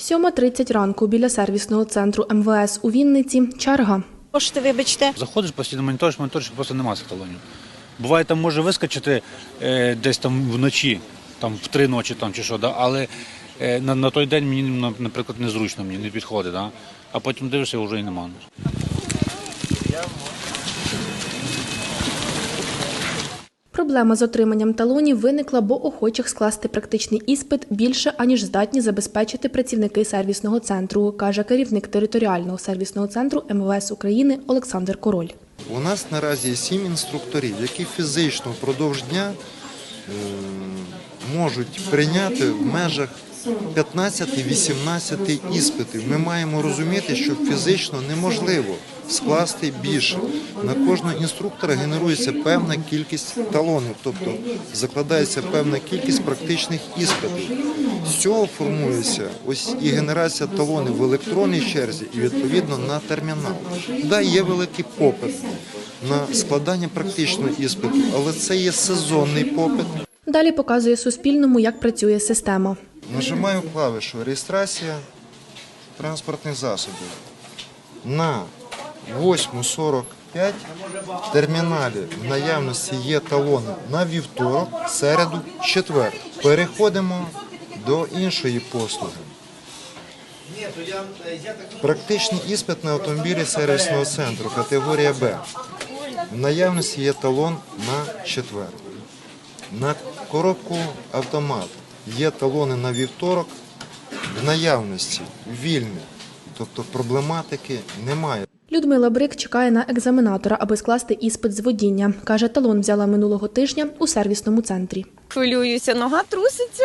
7.30 ранку біля сервісного центру МВС у Вінниці черга. Кошти, вибачте. Заходиш постійно моніториш, моніториш, просто немає цих талонів. Буває, там може вискочити е, десь там вночі, там в три ночі там чи що, да? але е, на, на той день мені, наприклад, незручно, мені не підходить, да? а потім дивишся, вже і нема. Проблема з отриманням талонів виникла, бо охочих скласти практичний іспит більше, аніж здатні забезпечити працівники сервісного центру, каже керівник територіального сервісного центру МВС України Олександр Король. У нас наразі сім інструкторів, які фізично впродовж дня е, можуть прийняти в межах 15-18 іспитів. Ми маємо розуміти, що фізично неможливо скласти більше. На кожного інструктора генерується певна кількість талонів, тобто закладається певна кількість практичних іспитів. З цього формується ось і генерація талонів в електронній черзі і відповідно на термінал. Да, є великий попит на складання практичного іспиту, але це є сезонний попит. Далі показує Суспільному, як працює система. Нажимаю клавішу реєстрація транспортних засобів. На 8.45 в терміналі в наявності є талони на вівторок, середу, четвер. Переходимо до іншої послуги. Практичний іспит на автомобілі сервісного центру категорія Б. В наявності є талон на четвер. На коробку автомат є талони на вівторок в наявності, вільні. Тобто проблематики немає. Людмила Брик чекає на екзаменатора, аби скласти іспит з водіння. Каже, талон взяла минулого тижня у сервісному центрі. Хвилююся, нога труситься.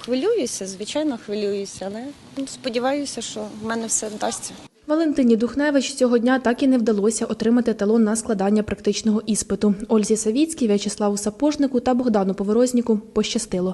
Хвилююся, звичайно, хвилююся, але ну, сподіваюся, що в мене все вдасться. Валентині Духневич цього дня так і не вдалося отримати талон на складання практичного іспиту. Ользі Савіцькій, В'ячеславу Сапожнику та Богдану Поворозніку пощастило.